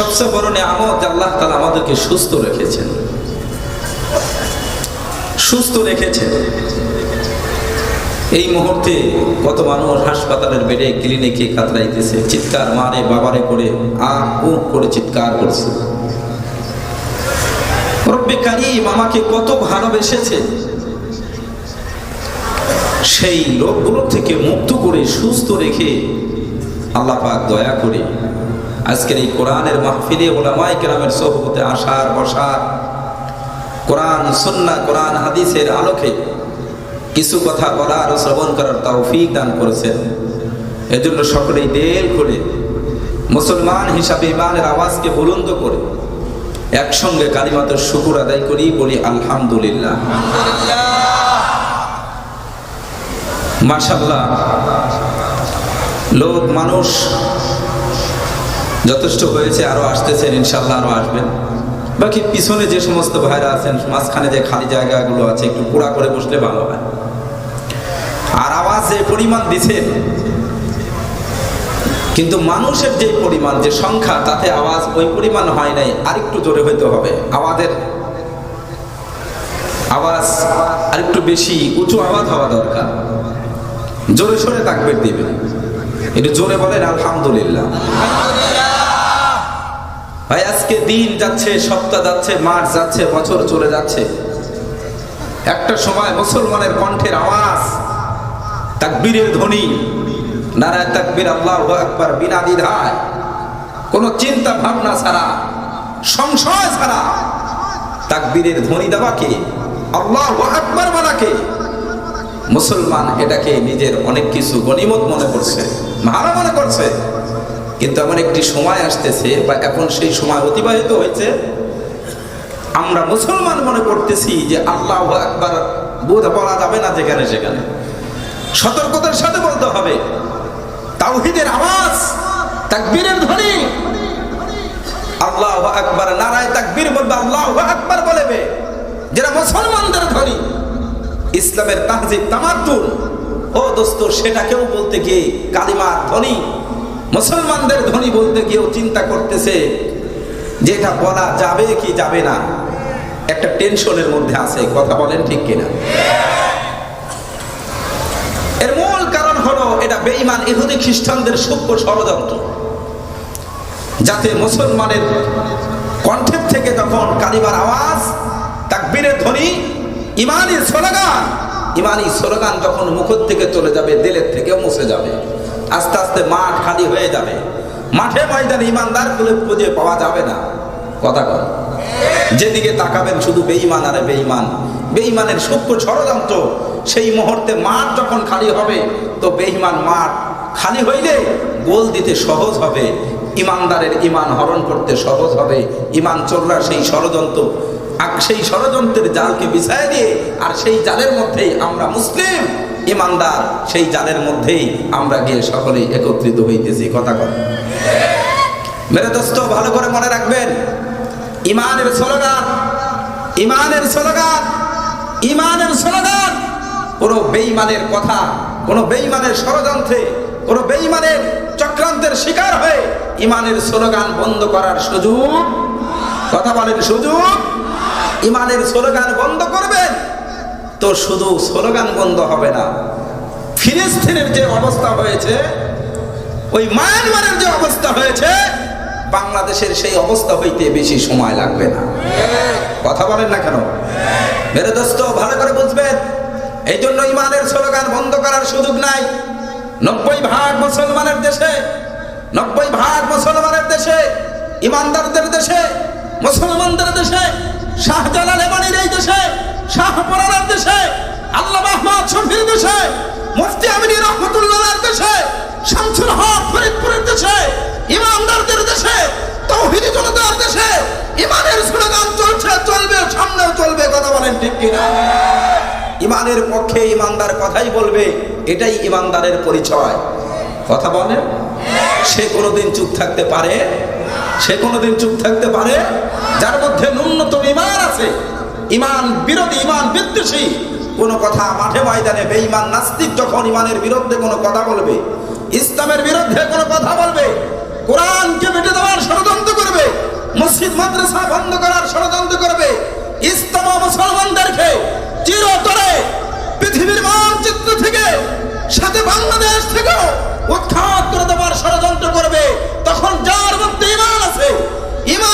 সবচেয়ে বড় নিয়ামত আল্লাহ তালা আমাদেরকে সুস্থ রেখেছেন। সুস্থ রেখেছেন। এই মুহূর্তে কত মানুষ হাসপাতালের বেডে, ক্লিনিকে কাতরাইতেছে, চিৎকার মারে, বাবারে করে আ উ করে চিৎকার করছে। আমাকে কত ভালোবেসেছে। সেই রোগগুলো থেকে মুক্ত করে, সুস্থ রেখে আল্লাহ পাক দয়া করে আজকের এই কোরআনের মাহফিলে ওলামাই কেরামের সহবতে আসার বসার কোরআন সন্না কোরআন হাদিসের আলোকে কিছু কথা বলার ও শ্রবণ করার তৌফিক দান করেছেন। এজন্য সকলেই দেল করে মুসলমান হিসাবে ইমানের আওয়াজকে বুলন্দ করে একসঙ্গে কালিমাতের শুকুর আদায় করি, বলি আলহামদুলিল্লাহ। মাশাল্লাহ লোক, মানুষ যথেষ্ট হয়েছে, আরও আসতেছেন ইনশাল্লাহ আরও আসবেন। বাকি পিছনে যে সমস্ত ভাইরা আছেন, মাঝখানে যে খালি জায়গাগুলো আছে, একটু পুরা করে বসলে ভালো হয়। আর আওয়াজ যে পরিমাণ দিছেন কিন্তু মানুষের যে পরিমাণ, যে সংখ্যা, তাতে আওয়াজ ওই পরিমাণ হয় নাই, আরেকটু জোরে হইতে হবে। আওয়াজের আওয়াজ আরেকটু বেশি, উঁচু আওয়াজ হওয়া দরকার। জোরে সরে তাকবের দিবেন। একটু জোরে বলেন, আলহামদুলিল্লাহ। আজকে দিন যাচ্ছে, সপ্তাহ যাচ্ছে, মাস যাচ্ছে, বছর চলে যাচ্ছে। একটা সময় মুসলমানের কণ্ঠের আওয়াজ, তাকবীরের ধ্বনি। নারায় তাকবীর আল্লাহ আকবার, বিনা দ্বিধায়। কোনো চিন্তা ভাবনা ছাড়া, সংশয় ছাড়া তাকবীরের ধ্বনি দেওয়াকে, আল্লাহ আকবার বলাকে মুসলমান এটাকে নিজের অনেক কিছু গণিমত মনে করছে, ভালো মনে করছে। কিন্তু এমন একটি সময় আসতেছে বা এখন সেই সময় অতিবাহিত হয়েছে, আমরা মুসলমান মনে করতেছি যে আল্লাহ একবার বোধ বলা যাবে না যেখানে সেখানে। সতর্কতার সাথে বলতে হবে, তাওহিদের আওয়াজ, তাকবীরের ধ্বনি। আল্লাহ আকবার, নারায় তাকবীর বলবে, আল্লাহ আকবার বলেবে যেটা মুসলমানদের ধ্বনি, ইসলামের তাহজিব, তামাদ্দুন। ও দোস্ত, সেটাকেও বলতে গিয়ে কালিমার ধ্বনি মুসলমানদের ধ্বনি বলতে গিয়েও চিন্তা করতেছে যে এটা বলা যাবে কি যাবে না। একটা টেনশনের মধ্যে আছে, কথা বলেন ঠিক কিনা? এর মূল কারণ হলো এটা বেঈমান ইহুদি খ্রিস্টানদের সূক্ষ্ম ষড়যন্ত্র। যাতে মুসলমানের কণ্ঠের থেকে যখন কালিমার আওয়াজ, তাকবীরের ধ্বনি ইমানি স্লোগান ইমানি স্লোগান যখন মুখের থেকে চলে যাবে, দিলের থেকেও মুছে যাবে। আস্তে আস্তে মাঠ খালি হয়ে যাবে। মাঠে ময়দানে ইমানদারগুলো খুঁজে পাওয়া যাবে না। কথা কর যেদিকে তাকাবেন শুধু বেঈমান আরে বেঈমান। বেঈমানের সূক্ষ্ম ষড়যন্ত্র, সেই মুহূর্তে মাঠ যখন খালি হবে, তো বেঈমান মাঠ খালি হইলে গোল দিতে সহজ হবে, ইমানদারের ইমান হরণ করতে সহজ হবে ইমান চোররা সেই ষড়যন্ত্র সেই ষড়যন্ত্রের জালকে বিছায় দিয়ে, আর সেই জালের মধ্যেই আমরা মুসলিম। ইমানদার, সেই জালের মধ্যেই আমরা গিয়ে সকলেই একত্রিত হইতেছি। কথা কথা মেরে দোস্ত, ভালো করে মনে রাখবেন, ইমানের স্লোগান ইমানের স্লোগান ইমানের স্লোগান। কোনো বেঈমানের কথা, কোনো বেঈমানের ষড়যন্ত্রে, কোনো বেঈমানের চক্রান্তের শিকার হয়ে ইমানের স্লোগান বন্ধ করার সুযোগ। কথা বলেন, সুযোগ। ইমানের স্লোগান বন্ধ করবেন। তো শুধু স্লোগান বন্ধ হবে না। ফিলিস্তিনের যে অবস্থা হয়েছে, ওই মায়ানমারের যে অবস্থা হয়েছে, বাংলাদেশের সেই অবস্থা হইতে বেশি সময় লাগবে না। কথা বলেন না কেন? মেরে দোস্ত, ভালো করে বুঝবেন। এই জন্য ইমানের স্লোগান বন্ধ করার সুযোগ নাই। নব্বই ভাগ মুসলমানের দেশে, নব্বই ভাগ মুসলমানের দেশে, ইমানদারদের দেশে, মুসলমানদের দেশে, শাহজালাল এমানির এই দেশে শাহপরানের দেশে আল্লাহ আহমদ শফির দেশে, মুফতি আমিনী রহমতুল্লাহর দেশে, শামসুল হক ফরিদপুরের দেশে, ইমানদারদের দেশে, তৌহিদি জনতার দেশে ইমানের স্লোগান চলছে, চলবে, সামনেও চলবে, কথা বলেন ঠিক কিনা? ইমানের পক্ষে ইমানদার কথাই বলবে, এটাই ইমানদারের পরিচয়। কথা বলেন? সে কোনোদিন চুপ থাকতে পারে? সে কোনোদিন চুপ থাকতে পারে? যার মধ্যে ন্যূনতম ইমান আছে ইমান, বিরোধী ইমান, বিদ্বেষী। কোনো কথা মাঠে ময়দানে বেঈমান, নাস্তিক যখন ইমানের বিরুদ্ধে কোনো কথা বলবে, ইসলামের বিরুদ্ধে কোনো কথা বলবে, কোরআনকে মেটে দেওয়ার ষড়যন্ত্র করবে, মসজিদ, মাদ্রাসা বন্ধ করার ষড়যন্ত্র করবে, ইসলাম মুসলমানদেরকে চিরতরে পৃথিবীর মানচিত্র থেকে, সাথে বাংলাদেশ থেকে উৎখাত করে দেওয়ার ষড়যন্ত্র করবে।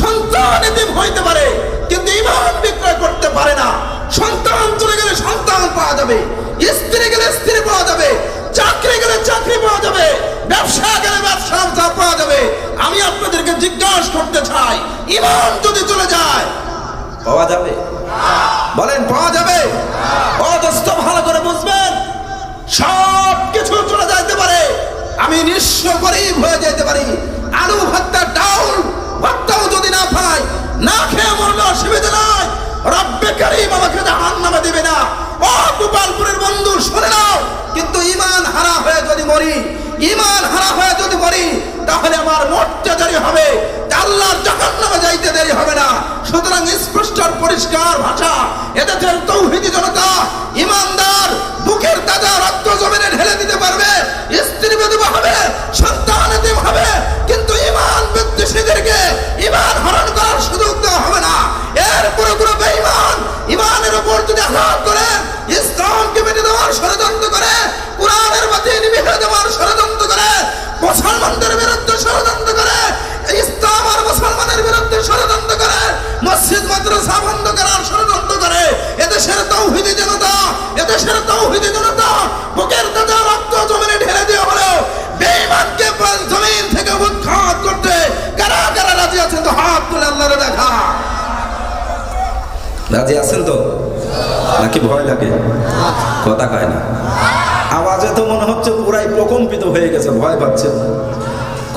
সন্তান এতিম হইতে পারে, কিন্তু ইমান বিক্রয় করতে পারে না। সন্তান চলে গেলে সন্তান পাওয়া যাবে, স্ত্রী গেলে স্ত্রী পাওয়া যাবে, চাকরি গেলে চাকরি পাওয়া যাবে, ব্যবসা গেলে ব্যবসা পাওয়া যাবে। আমি আপনাদেরকে জিজ্ঞাসা করতে চাই ইমান যদি চলে যায়, পাওয়া যাবে? বলেন, পাওয়া যাবে? অদস্ত ভালো করে বুঝবেন সব কিছু চলে যাইতে পারে। আমি নিঃস্ব গরিব হয়ে যেতে পারি। আলু ভর্তা, ডাউল ভর্তাও যদি না খেয়ে মরলে অসুবিধা নাই। রব্বে কারিম আমাকে জাহান নামে দেবে না। ও গোপালপুরের বন্ধু, শুনে নাও। কিন্তু ইমান হারা হয়ে যদি মরি ইমান হারা হয়ে যদি মরি, তাহলে আমার মরতে দেরি হবে। আল্লাহর জাহান নামে যাইতে দেরি হবে না। সুতরাং স্পষ্ট পরিষ্কার ভাষা, এদেশের তৌহিদি জনতা ইমানদার বুকের তাজা রক্ত জমিনে মুসলমানদের বিরুদ্ধে ষড়যন্ত্র করে, ইসলাম আর মুসলমানের বিরুদ্ধে ষড়যন্ত্র করে, মসজিদ, মাদ্রাসা বন্ধ করার ষড়যন্ত্র করে। এদেশের তৌহিদি জনতা, এদেশের তৌহিদি জনতা বুকের তাজা রক্ত জমিনে ঢেলে দিয়ে হলো বেঈমানকে জমিন থেকে উৎখাত করতে কারা কারা রাজি আছেন তো? হাত তুলে আল্লাহরে দেখা রাজি আছেন তো? নাকি ভয় লাগে? কথা কয় না। আওয়াজে তো মনে হচ্ছে পুরাই প্রকম্পিত হয়ে গেছে ভয় পাচ্ছে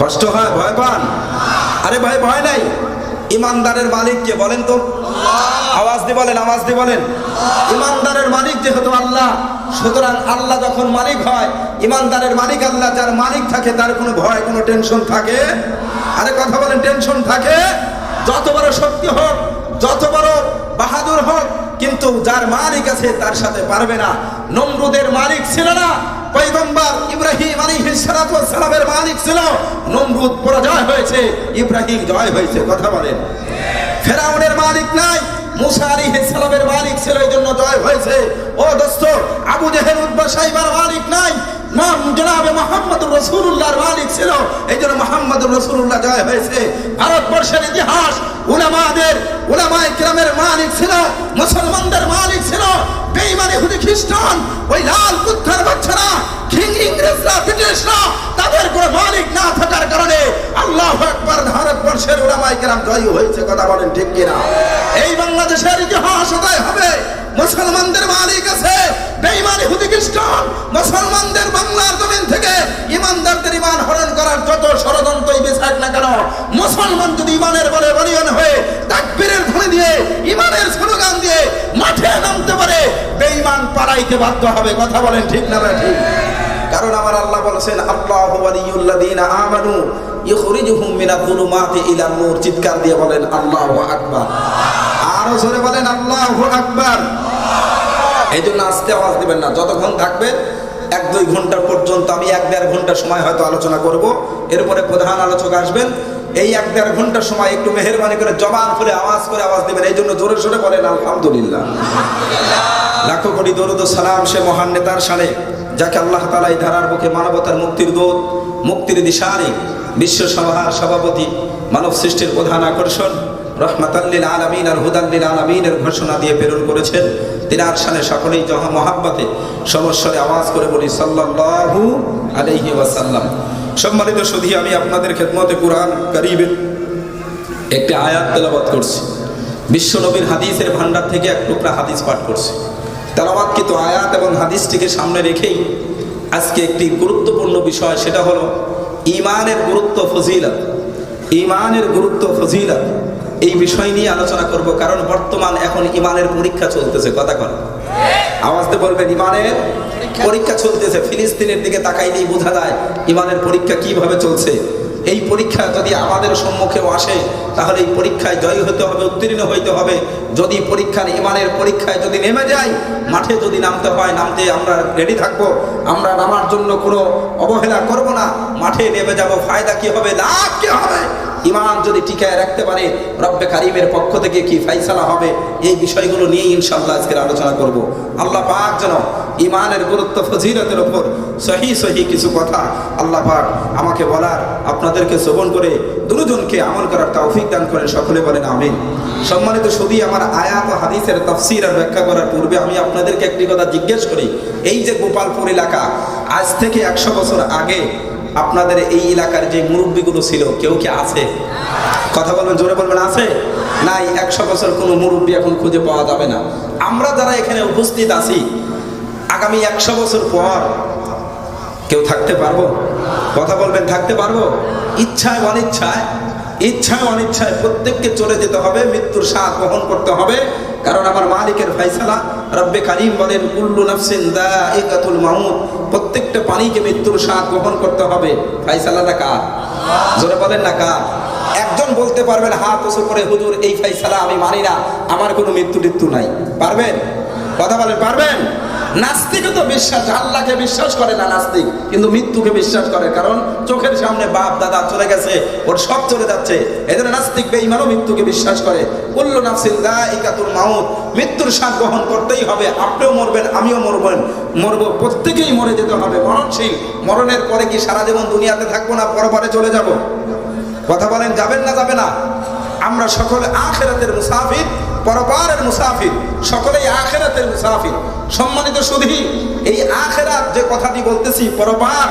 কষ্ট হয়, ভয় পান? আরে ভাই, ভয় নাই? ইমানদারের মালিক কে বলেন তো? আওয়াজ দিয়ে বলেন, আওয়াজ দিয়ে বলেন। ইমানদারের মালিক যেহেতু আল্লাহ, সুতরাং আল্লাহ যখন মালিক হয়, ইমানদারের মালিক আল্লাহ, যার মালিক থাকে, তার কোনো ভয়, কোনো টেনশন থাকে? আরে কথা বলেন, টেনশন থাকে? যত বড় শক্তি হোক, যত বড় বাহাদুর হোক, কিন্তু যার মালিক আছে, তার সাথে পারবে না। নমরুদের মালিক ছিল না। পৈগম্বর ইব্রাহিম আলী সালামের মালিক ছিল। নমরুদ পরাজয় হয়েছে, ইব্রাহিম জয় হয়েছে, কথা বলেন। ফেরাউনের মালিক নাই, মুসা আলী সালামের মালিক ছিল এই জন্য জয় হয়েছে। ও দোস্ত, আবু জেহের উদ্বা সাইবার মালিক নাই নাম জনাবে মোহাম্মদ রসুল্লাহর মালিক ছিল। এই জন্য মোহাম্মদ রসুল্লাহ জয় হয়েছে। ভারতবর্ষের ইতিহাস উলামাদের, উলামায়ে কিরামের মালিক ছিল, মুসলমানদের মালিক ছিল। বেঈমান ইহুদি খ্রিস্টান, ওই লাল কুত্তার বাচ্চারা কিং ইংরেজরা, ব্রিটিশরা, তাদের কোনো মালিক না থাকার কারণে আল্লাহ একবার ভারতবর্ষের উলামায়ে কিরাম জয়ী হয়েছে, কথা বলেন ঠিক কিনা? এই বাংলাদেশের ইতিহাস হবে। মুসলমানদের মালিক আছে, বেঈমান ইহুদি খ্রিস্টান মুসলমানদের বাংলার জমিন থেকে ইমানদারদের ইমান হরণ করার যত ষড়যন্ত্রই বেসাক না কেন? মুসলমান যদি ইমানের বলে বলিয়ান হয়ে তাকবীরের ধ্বনি দিয়ে ইমানের স্লোগান দিয়ে মাঠে নামতে পারে, বেঈমান পাড়াইতে বাধ্য হবে। কথা বলেন ঠিক না ভাই? ঠিক কারণ আমার আল্লাহ বলেছেন, আল্লাহু ওয়ালিয়ুল্লাযীনা আমানু ইখরিজুহুম মিনাজ যুলুমাতি ইলান নূর। চিৎকার দিয়ে বলেন, আল্লাহু আকবার। আরও জোরে বলেন, আল্লাহু আকবার। এই জন্য আস্তে আওয়াজ দিবেন না। যতক্ষণ থাকবেন এক দুই ঘণ্টা পর্যন্ত আমি এক দেড় ঘণ্টা সময় হয়তো আলোচনা করব। এরপরে প্রধান আলোচক আসবেন। এই এক দেড় ঘণ্টা সময় একটু মেহরবানি করে জবান খুলে আওয়াজ করে আওয়াজ দেবেন। এই জন্য জোরে সোরে বলেন আলহামদুলিল্লাহ। লাখো কোটি দরুদ সালাম সে মহান নেতার সানে যাকে আল্লাহ তালা এই ধারার বুকে মানবতার মুক্তির দোধ মুক্তির দিশারি বিশ্ব সভার সভাপতি মানব সৃষ্টির প্রধান আকর্ষণ। রহমাতাল্লিল আলমিন আর হুদাল্লিল আলমিনের ঘোষণা দিয়ে প্রেরণ করেছেন। তিনার সানে সকলেই জহা মহাব্বাতে সমস্যারে আওয়াজ করে বলি, সাল্লাল্লাহু আলাইহি ওয়াসাল্লাম। সম্মানিত সুধী, আমি আপনাদের খেদমতে কুরআন করিবের একটি আয়াত তেলাবাদ করছি। বিশ্ব নবীর হাদিসের ভান্ডার থেকে এক টুকরা হাদিস পাঠ করছি। তেলাবাদকৃত আয়াত এবং হাদিসটিকে সামনে রেখেই আজকে একটি গুরুত্বপূর্ণ বিষয়, সেটা হলো ইমানের গুরুত্ব ফজিলত। ইমানের গুরুত্ব ফজিলত। এই বিষয় নিয়ে আলোচনা করব কারণ বর্তমান এখন ইমানের পরীক্ষা চলতেছে কথা কন। আওয়াজতে বলবেন ইমানের পরীক্ষা? চলতেছে ফিলিস্তিনের দিকে তাকাইলেই বোঝা যায় ইমানের পরীক্ষা কীভাবে চলছে। এই পরীক্ষা যদি আমাদের সম্মুখেও আসে তাহলে এই পরীক্ষায় জয়ী হতে হবে উত্তীর্ণ হইতে হবে। যদি পরীক্ষার ইমানের পরীক্ষায় যদি নেমে যাই মাঠে যদি নামতে হয় নামতে আমরা রেডি থাকব। আমরা নামার জন্য কোনো অবহেলা করব না। মাঠে নেমে যাব ফায়দা কি হবে? লাভ কি হবে? ইমান যদি টিকায় রাখতে পারে, রব্বে কারিমের পক্ষ থেকে কি ফাইসালা হবে? এই বিষয়গুলো নিয়ে ইনশাল্লাহ আজকের আলোচনা করব। আল্লাহ পাক যেন ইমানের গুরুত্ব, ফজিলতের ওপর সহি সহি কিছু কথা আল্লাহ পাক আমাকে বলার, আপনাদেরকে শ্রবণ করে দুজনকে আমল করার তৌফিক দান করেন, সকলে বলেন আমিন। সম্মানিত শুধু আমার আয়াত হাদিসের তফসির আর ব্যাখ্যা করার পূর্বে আমি আপনাদেরকে একটি কথা জিজ্ঞেস করি। এই যে গোপালপুর এলাকা, আজ থেকে একশো বছর আগে আপনাদের এই এলাকার যে মুরব্বীগুলো ছিল, কেউ কি আছে? কথা বলবেন, জোরে বলবেন, আছে? নাই, একশো বছর কোনো মুরব্বী এখন খুঁজে পাওয়া যাবে না। আমরা যারা এখানে উপস্থিত আছি, আগামী একশো বছর পর কেউ থাকতে পারব? কথা বলবেন, থাকতে পারব? ইচ্ছায়, অনিচ্ছায়? ইচ্ছায়, অনিচ্ছায় প্রত্যেককে চলে যেতে হবে, মৃত্যুর স্বাদ বহন করতে হবে। কারণ আমার মালিকের ফাইসালা রব্বে কারিম বলেন, কুল্লু নাফসিন দাইকাতুল মাউত, প্রত্যেকটা পানিকে মৃত্যুর স্বাদ গ্রহণ করতে হবে। ফাইসালাটা কার? জোরে বলেন না কার? একজন বলতে পারবেন হাত উঁচু করে, হুজুর, এই ফাইসালা আমি মানি না, আমার কোনো মৃত্যু টিত্যু নাই। পারবেন? কথা বলেন, পারবেন? নাস্তিকও তো বিশ্বাস, আল্লাহকে বিশ্বাস করে না নাস্তিক, কিন্তু মৃত্যুকে বিশ্বাস করে, কারণ চোখের সামনে বাপ দাদা চলে গেছে, ওর সব চলে যাচ্ছে এদের নাস্তিক বেঈমানও মৃত্যুকে বিশ্বাস করে। কুল্লু নাফসিন দাইকাতুল মাউত, মৃত্যুর স্বাদ গ্রহণ করতেই হবে, আপনিও মরবেন, আমিও মরবেন মরবো, প্রত্যেকেই মরে যেতে হবে, মরণশীল, মরণের পরে কি সারা জীবন দুনিয়াতে থাকব না পরপরে চলে যাব? কথা বলেন, যাবেন না, যাবে না? আমরা সকলে আখেরাতের মুসাফির পরপারের মুসাফির, সকলেই আখেরাতের মুসাফির, সম্মানিত সুধী, এই আখেরাত যে কথাটি বলতেছি, পরপার,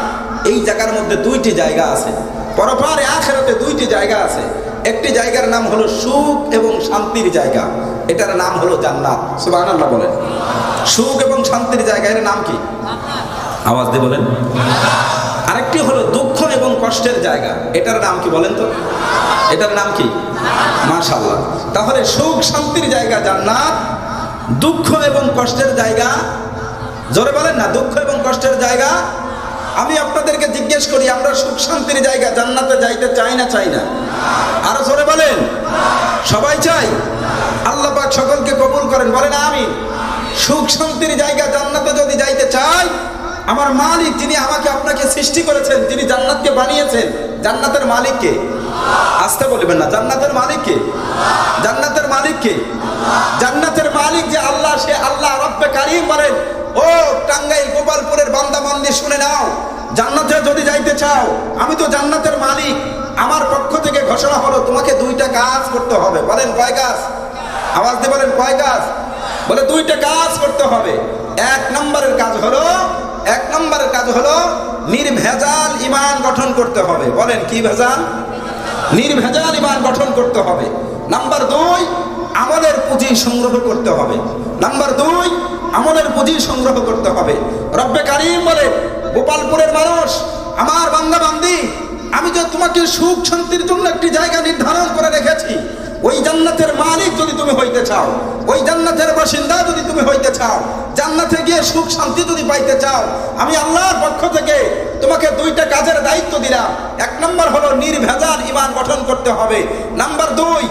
এই জায়গার মধ্যে দুইটি জায়গা আছে। পরপারে, আখেরাতে দুইটি জায়গা আছে। একটি জায়গার নাম হলো সুখ এবং শান্তির জায়গা। এটার নাম হলো জান্নাত। সুবহানাল্লাহ বলেন। সুখ এবং শান্তির জায়গা এর নাম কি? আওয়াজ দিয়ে বলেন। আরেকটি হলো দুঃখ এবং কষ্টের জায়গা। এটার নাম কি বলেন তো? এটার নাম কি? মাশাল্লাহ তাহলে সুখ, শান্তির জায়গা জান্নাত, দুঃখ এবং কষ্টের জায়গা, জোরে বলেন না, দুঃখ এবং কষ্টের জায়গা। আমি আপনাদেরকে জিজ্ঞেস করি, আমরা সুখ, শান্তির জায়গা জান্নাতে যাইতে চাই না চাই না? আরও জোরে বলেন। সবাই চাই? আল্লাহ সকলকে কবুল করেন, বলেন আমি সুখ, শান্তির জায়গা জান্নাতে যদি যাইতে চাই আমার মালিক যিনি আমাকে আপনাকে সৃষ্টি করেছেন, যিনি জান্নাতকে বানিয়েছেন, জান্নাতের মালিককে। আসতে বলবেন না, জান্নাতের মালিককে। জান্নাতের মালিককে। জান্নাতের মালিক যে আল্লাহ, সে আল্লাহ রব্বে কারিম বলেন, ও টাঙ্গাইল গোপালপুরের বান্দা বান্দি শুনে নাও, জান্নাতে যদি যাইতে চাও, আমি তো জান্নাতের মালিক। আমার পক্ষ থেকে ঘোষণা হলো, তোমাকে দুইটা কাজ করতে হবে। বলেন, কয় কাজ? আওয়াজ দিয়ে বলেন, কয় কাজ? বলে, দুইটা কাজ করতে হবে। এক নম্বরের কাজ হলো এক নম্বরের কাজ হলো নির্ভেজাল ইমান গঠন করতে হবে। বলেন, কি ভেজাল? নির্ভেজাল ইমান গঠন করতে হবে। নাম্বার দুই, আমলের পুঁজি সংগ্রহ করতে হবে। নাম্বার দুই, আমলের পুঁজি সংগ্রহ করতে হবে। রব্বে কারিম বলে গোপালপুরের মানুষ, আমার বান্দা বান্দি আমি যে তোমাকে সুখ শান্তির জন্য একটি জায়গা নির্ধারণ করে রেখেছি ওই জান্নাতের মালিক যদি তুমি হইতে চাও, ওই জান্নাতের বাসিন্দা যদি তুমি হইতে চাও, জান্নাতে গিয়ে সুখ শান্তি যদি পাইতে চাও, আমি আল্লাহর পক্ষ থেকে তোমাকে দুইটা কাজের দায়িত্ব দিলাম। এক নম্বর হলো নির্ভেজাল ইমান গঠন করতে হবে। নাম্বার দুই,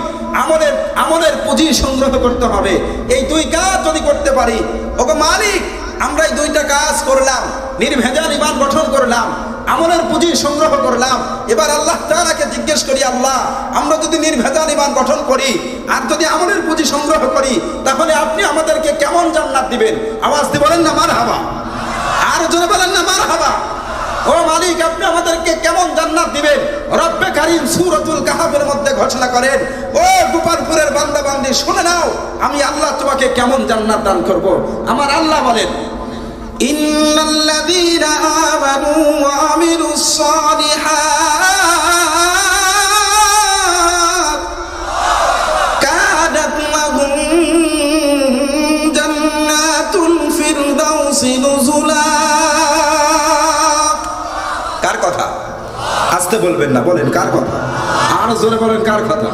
আমলের আমলের পুঁজি সংগ্রহ করতে হবে। এই দুই কাজ যদি করতে পারি ওকে মালিক আমরা এই দুইটা কাজ করলাম, নির্ভেজাল ইমান গঠন করলাম। আমলের পুঁজি সংগ্রহ করলাম। এবার আল্লাহ তাআলাকে জিজ্ঞেস করি, আল্লাহ, আমরা যদি নির্ভেজাল ইমান গঠন করি আর যদি আমলের পুঁজি সংগ্রহ করি, তাহলে আপনি আমাদেরকে কেমন জান্নাত দিবেন? আওয়াজ দিয়ে বলেন না মার হাবা আর জোরে বলেন না মার হাবা ও মালিক, আপনি আমাদেরকে কেমন জান্নাত দিবেন? রব্বে কারিম সূরাতুল কাহাফের মধ্যে ঘোষণা করেন, ও গোপালপুরের বান্দা বান্দি শুনে নাও, আমি আল্লাহ তোমাকে কেমন জান্নাত দান করব। আমার আল্লাহ বলেন إن আসতে বলবেন না বলেন কার কথা? আর জোরে বলেন কার কথা?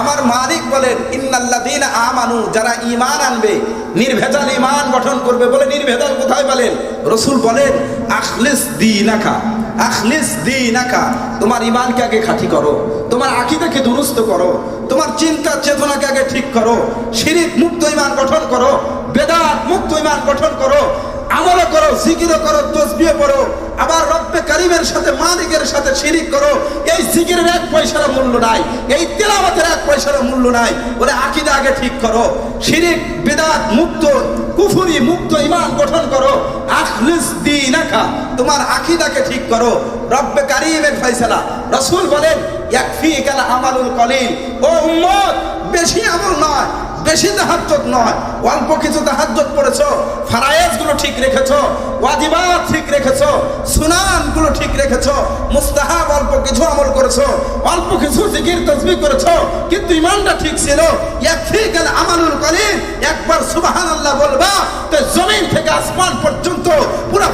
আমার মালিক বলেন ইন্নাল্লাযীনা আমানু যারা ঈমান আনবে নির্ভেজাল ইমান গঠন করবে বলে নির্ভেজাল কোথায় বলেন? রসুল বলেন আখলিস দীনাকা আখলিস দীনাকা তোমার ঈমানকে আগে খাঁটি করো তোমার আকীদাকে দুরুস্ত করো তোমার চিন্তা চেতনাকে আগে ঠিক করো শিরিক মুক্ত ইমান গঠন করো বেদাত মুক্ত ঈমান গঠন করো আমলও করো, জিকিরও করো তসবিও করো আবার রব্বে কারিমের সাথে, মালিকের সাথে শিরিক করো। এই জিকিরের এক পয়সার মূল্য নাই, এই তেলাওয়াতের এক পয়সার মূল্য নাই। বলে আকিদা আগে ঠিক করো। শিরিক, বিদাত, মুক্ত, কুফুরি, মুক্ত ইমান গঠন করো। আখলিস দীনাকা, তোমার আকীদাকে ঠিক করো। রব্বে কারিমের ফয়সালা। রাসূল বলেন ইয়াকফি কালা আমালুল কলিল। ও উম্মত, বেশি আমল নয় বেশি তাহাজ্জুদ নয়, অল্প কিছু তাহাজ্জুদ পড়েছো ফারায়েজগুলো ঠিক রেখেছ, ওয়াজিবাত ঠিক রেখেছ সুনানগুলো ঠিক রেখেছ, মুস্তাহাব অল্প কিছু আমল করেছ, অল্প কিছু জিকির তসবি করেছ, কিন্তু ইমানটা ঠিক ছিল। কাল আমালুল কলিল, একবার সুবহানাল্লাহ বলবা, তো জমিন থেকে আসমান পর্যন্ত পুরো